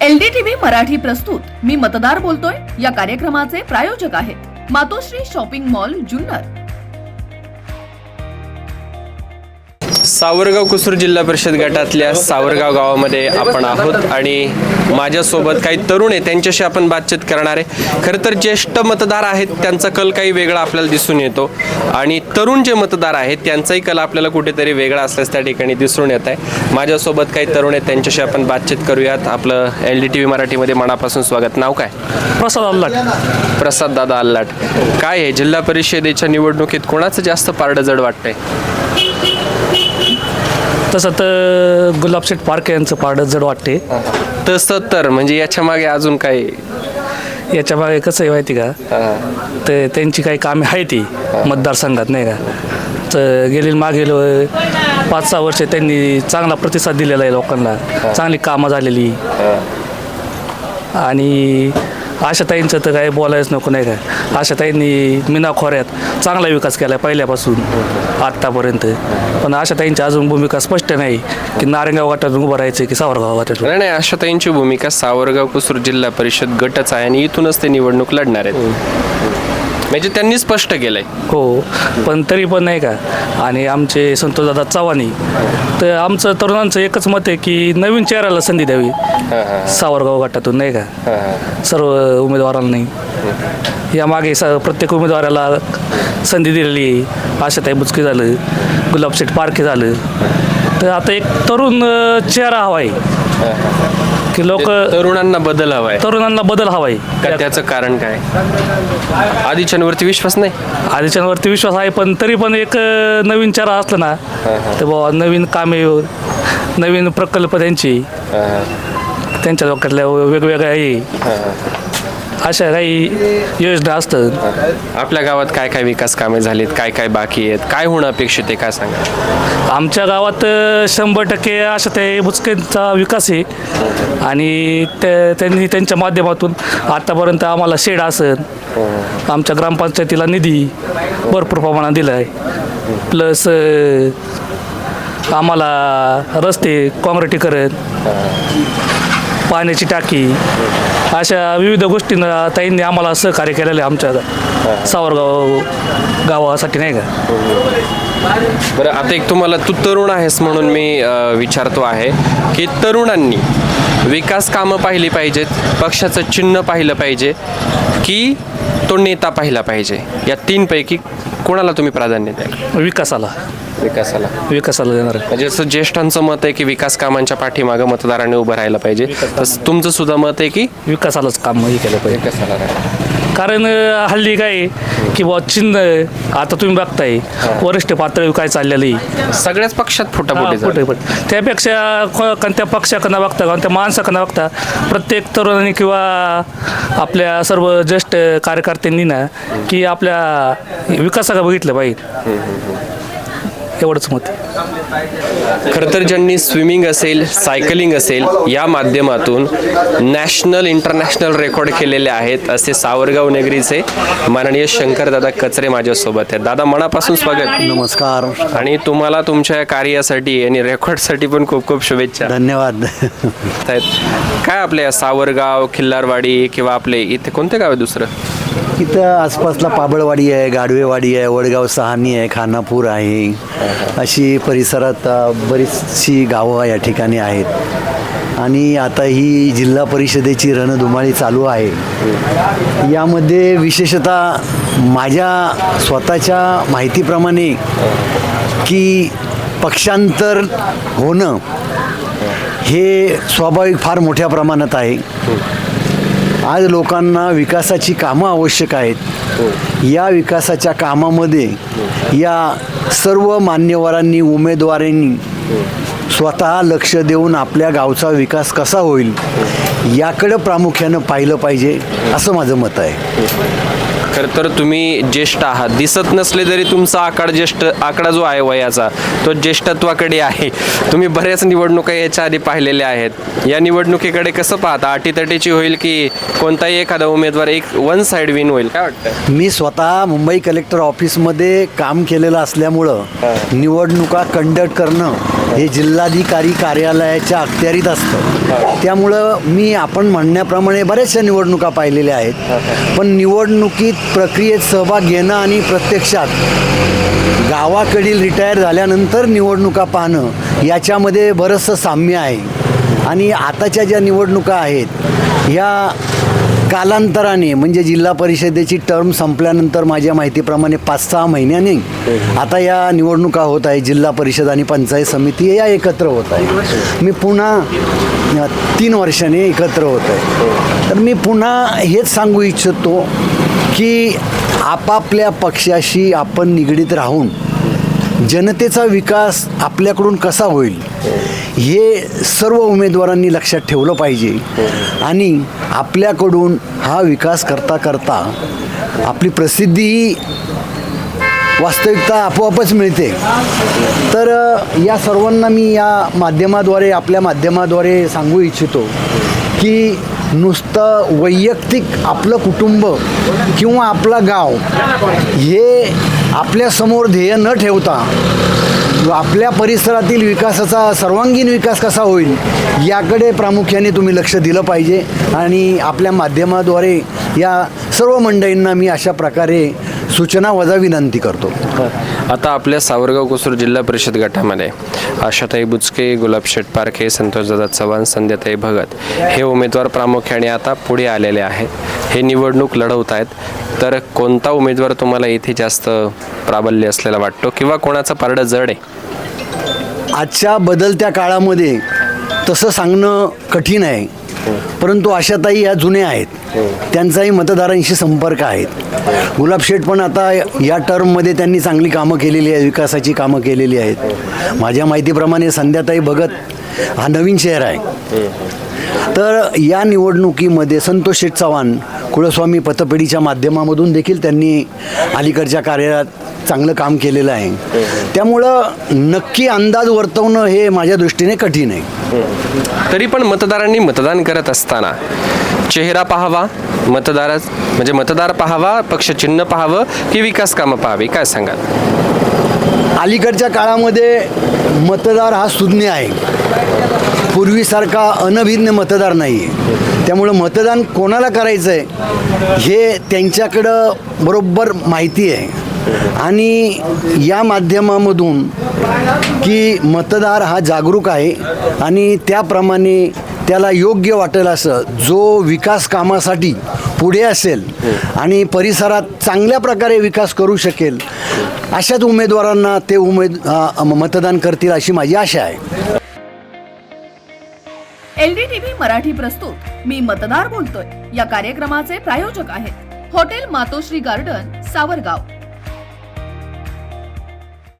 LDTV Marathi प्रस्तुत. मी मतदार बोलतोय. या कार्यक्रमाचे प्रायोजक आहेत मातोश्री शॉपिंग मॉल जुन्नर. सावरगाव कुसूर जिल्हा परिषद गटातल्या सावरगाव गावामध्ये आपण आहोत आणि माझ्यासोबत काही तरुण आहे त्यांच्याशी आपण बातचीत करणार आहे. खरं तर ज्येष्ठ मतदार आहेत त्यांचा कल काही वेगळा आपल्याला दिसून येतो. आणि तरुण जे मतदार आहेत त्यांचाही कल आपल्याला कुठेतरी वेगळा असल्यास त्या ठिकाणी दिसून येत आहे. माझ्यासोबत काही तरुण आहेत त्यांच्याशी आपण बातचीत करूयात. आपलं एल डी टी व्ही मराठीमध्ये मनापासून स्वागत. नाव काय? प्रसाद अल्लाट. प्रसाद दादा अल्लाट. काय आहे जिल्हा परिषदेच्या निवडणुकीत कोणाचं जास्त पारडं जड वाटतंय? तसं तर गुलाबशेठ पार्क यांचं पारडं जड वाटते. तसं तर म्हणजे याच्या मागे अजून काय याच्या मागे कसं आहे माहिती का? तर त्यांची काही कामे आहे ती मतदारसंघात नाही का? तर गेली मागील पाच सहा वर्ष त्यांनी चांगला प्रतिसाद दिलेला आहे लोकांना. चांगली कामं झालेली. आणि आशाताईंचं तर काय बोलायच नको नाही का? आशाताईंनी मीना खोऱ्यात चांगला विकास केला पहिल्यापासून आत्तापर्यंत. पण आशाताईंची अजून भूमिका स्पष्ट नाही की नारायणगाव गटातून उभं राहायचं की सावरगाव गटातून. नाही नाही आशाताईंची भूमिका सावरगाव कुसूर जिल्हा परिषद गटच आहे आणि इथूनच ते निवडणूक लढणार आहेत. म्हणजे त्यांनी स्पष्ट केलंय. हो पण तरी पण नाही का? आणि आमचे संतोषदादा चव्हाणी तर आमचं तरुणांचं एकच मत आहे की नवीन चेहऱ्याला संधी द्यावी. सावरगाव गटातून नाही का? सर्व उमेदवारांना नाही. यामागे स प्रत्येक उमेदवाराला संधी दिलेली आहे. आशाताई बुचके झालं गुलाबशेठ पारखे झालं. तर आता एक तरुण चेहरा हवा आहे. की लोक तरुणांना बदल हवाय. तरुणांना बदल हवा का त्याचं कारण काय? आधीच्यांवरती विश्वास नाही? आधीच्यांवरती विश्वास आहे पण तरी पण एक नवीन चेहरा असला ना तर बाबा नवीन कामे नवीन प्रकल्प त्यांची. त्यांच्या डोक्यातल्या वेगवेगळ्या अशा काही योजना असतात. आपल्या गावात काय काय विकास कामे झालीत? काय काय बाकी आहेत? काय होणं अपेक्षित आहे? काय सांगा आमच्या गावात अ, शंभर टक्के अशा ते बुचकेंचा विकास आहे. आणि ते त्यांनी त्यांच्या माध्यमातून आतापर्यंत आम्हाला शेड असन आमच्या ग्रामपंचायतीला निधी भरपूर प्रमाणात दिला आहे प्लस आम्हाला रस्ते काँक्रिटीकरण पाण्याची टाकी. अशा विविध गोष्टींना ताईंनी आम्हाला सहकार्य केलेलं आहे आमच्या सावरगाव गावासाठी नाही का? बरं आता एक तुम्हाला तू तरुण आहेस म्हणून मी विचारतो आहे की तरुणांनी विकास कामं पाहिली पाहिजेत पक्षाचं चिन्ह पाहिलं पाहिजे की तो नेता पाहिला पाहिजे? या तीनपैकी कोणाला तुम्ही प्राधान्य द्याल? विकासाला. विकासाला. विकासाला देणार आहे. म्हणजे जसं ज्येष्ठांचं मत आहे की विकास कामांच्या पाठीमागं मतदारांनी उभं राहायला पाहिजे. तसं तुमचं सुद्धा मत आहे की? विकासालाच काम हे केलं पाहिजे. विकासाला कारण अं, हल्ली काय आहे की बुवा चिन्ह आता तुम्ही बघताय वरिष्ठ पातळी काय चाललेली सगळ्याच पक्षात फुटाफुटी झाली. त्यापेक्षा को- कोणत्या पक्षाकडनं बघता कोणत्या माणसाकडनं बघता प्रत्येक तरुणांनी किंवा आपल्या सर्व ज्येष्ठ कार्यकर्त्यांनी ना की आपल्या विकासाकडे बघितलं पाहिजे. एवढंच मत. खरं तर ज्यांनी स्विमिंग असेल सायकलिंग असेल या माध्यमातून नॅशनल इंटरनॅशनल रेकॉर्ड केलेले आहेत असे सावरगाव नगरीचे माननीय शंकरदादा कचरे माझ्यासोबत आहेत. दादा मनापासून स्वागत. नमस्कार. आणि तुम्हाला तुमच्या या कार्यासाठी आणि रेकॉर्डसाठी पण खूप खूप शुभेच्छा. धन्यवाद. आहेत काय आपल्या सावरगाव खिल्लारवाडी किंवा आपले इथे कोणते गाव आहे दुसरं? इथं आसपासला पाबळवाडी आहे गाडवेवाडी आहे वडगाव सहानी आहे खानापूर आहे. अशी परिसरात बरीचशी गावं या ठिकाणी आहेत. आणि आता ही जिल्हा परिषदेची रणधुमाळी चालू आहे. यामध्ये विशेषतः माझ्या स्वतःच्या माहितीप्रमाणे की पक्षांतर होणं हे स्वाभाविक फार मोठ्या प्रमाणात आहे. आज लोकांना विकासाची कामं आवश्यक आहेत. या विकासाच्या कामामध्ये या सर्व मान्यवरांनी उमेदवारांनी स्वतः लक्ष देऊन आपल्या गावचा विकास कसा होईल याकडं प्रामुख्यानं पाहिलं पाहिजे असं माझं मत आहे. खरं तर तुम्ही ज्येष्ठ आहात. दिसत नसले तरी तुमचा आकडा ज्येष्ठ आकडा जो आहे वयाचा तो ज्येष्ठत्वाकडे आहे. तुम्ही बऱ्याच निवडणुका याच्या आधी पाहिलेल्या आहेत. या निवडणुकीकडे कसं पाहता? अटीतटीची होईल की कोणताही एखादा उमेदवार एक वन साइड विन होईल? काय वाटतं मी स्वतः मुंबई कलेक्टर ऑफिसमध्ये काम केलेलं असल्यामुळं निवडणुका कंडक्ट करणं हे जिल्हाधिकारी कार्यालयाच्या अखत्यारीत असतं. त्यामुळं मी आपण म्हणण्याप्रमाणे बऱ्याचशा निवडणुका पाहिलेल्या आहेत. पण निवडणुकीत प्रक्रियेत सहभाग घेणं आणि प्रत्यक्षात गावाकडील रिटायर झाल्यानंतर निवडणुका पाहणं याच्यामध्ये बरंचसं साम्य आहे. आणि आताच्या ज्या निवडणुका आहेत ह्या कालांतराने म्हणजे जिल्हा परिषदेची टर्म संपल्यानंतर माझ्या माहितीप्रमाणे पाच सहा महिन्याने आता या निवडणुका होत आहे जिल्हा परिषद आणि पंचायत समिती या एकत्र होत आहे मी पुन्हा तीन वर्षाने एकत्र होत आहे. तर मी पुन्हा हेच सांगू इच्छितो की आपापल्या पक्षाशी आपण निगडीत राहून जनतेचा विकास आपल्याकडून कसा होईल हे सर्व उमेदवारांनी लक्षात ठेवलं पाहिजे. आणि आपल्याकडून हा विकास करता करता आपली प्रसिद्धीही वास्तविकता आपोआपच मिळते. तर या सर्वांना मी या माध्यमाद्वारे आपल्या माध्यमाद्वारे सांगू इच्छितो की नुसतं वैयक्तिक आपलं कुटुंब किंवा आपलं गाव हे आपल्यासमोर ध्येय न ठेवता आपल्या परिसरातील विकासाचा सर्वांगीण विकास कसा होईल याकडे प्रामुख्याने तुम्ही लक्ष दिलं पाहिजे. आणि आपल्या माध्यमाद्वारे या सर्व मंडळींना मी अशा प्रकारे सूचना वजा विनंती करतो. आता आपल्या सावरगाव कोसर जिल्हा परिषद गटामध्ये आशाताई बुचके गुलाब पारखे संतोषदादा चव्हाण संध्याताई भगत हे उमेदवार प्रामुख्याने आता पुढे आलेले आहेत. हे निवडणूक लढवत आहेत. तर कोणता उमेदवार तुम्हाला इथे जास्त प्राबल्य असलेला वाटतो किंवा कोणाचं पारडं जड आहे? आजच्या बदलत्या काळामध्ये तसं सांगणं कठीण आहे. परंतु आशाताई या जुन्या आहेत. त्यांचाही मतदारांशी संपर्क आहेत. गुलाब शेठ पण आता या टर्ममध्ये त्यांनी चांगली कामं केलेली आहेत विकासाची कामं केलेली आहेत. माझ्या माहितीप्रमाणे संध्याताई भगत हा नवीन शहर आहे. तर या निवडणुकीमध्ये संतोष शेठ चव्हाण कुळस्वामी पतपेढीच्या माध्यमामधून देखील त्यांनी अलीकडच्या कार्यात चांगलं काम केलेलं आहे. त्यामुळं नक्की अंदाज वर्तवणं हे माझ्या दृष्टीने कठीण आहे. तरी पण मतदारांनी मतदान करत असताना चेहरा पाहावा मतदारा म्हणजे मतदार पाहावा पक्षचिन्ह पाहावं की विकास कामं पाहावी काय सांगाल? अलीकडच्या काळामध्ये मतदार हा सुज्ञ आहे. पूर्वीसारखा अनभिज्ञ मतदार नाही आहे त्यामुळं मतदान कोणाला करायचं आहे हे त्यांच्याकडं बरोबर माहिती आहे. आणि या माध्यमामधून की मतदार हा जागरूक आहे आणि त्याप्रमाणे त्याला योग्य वाटेल असं जो विकास कामासाठी पुढे असेल आणि परिसरात चांगल्या प्रकारे विकास करू शकेल अशाच उमेदवारांना ते उमेद मतदान करतील अशी माझी आशा आहे. एलडीटीव्ही मराठी प्रस्तुत. मी मतदार बोलतोय. या कार्यक्रमाचे प्रायोजक आहेत. Hotel Matoshree garden Savargaon.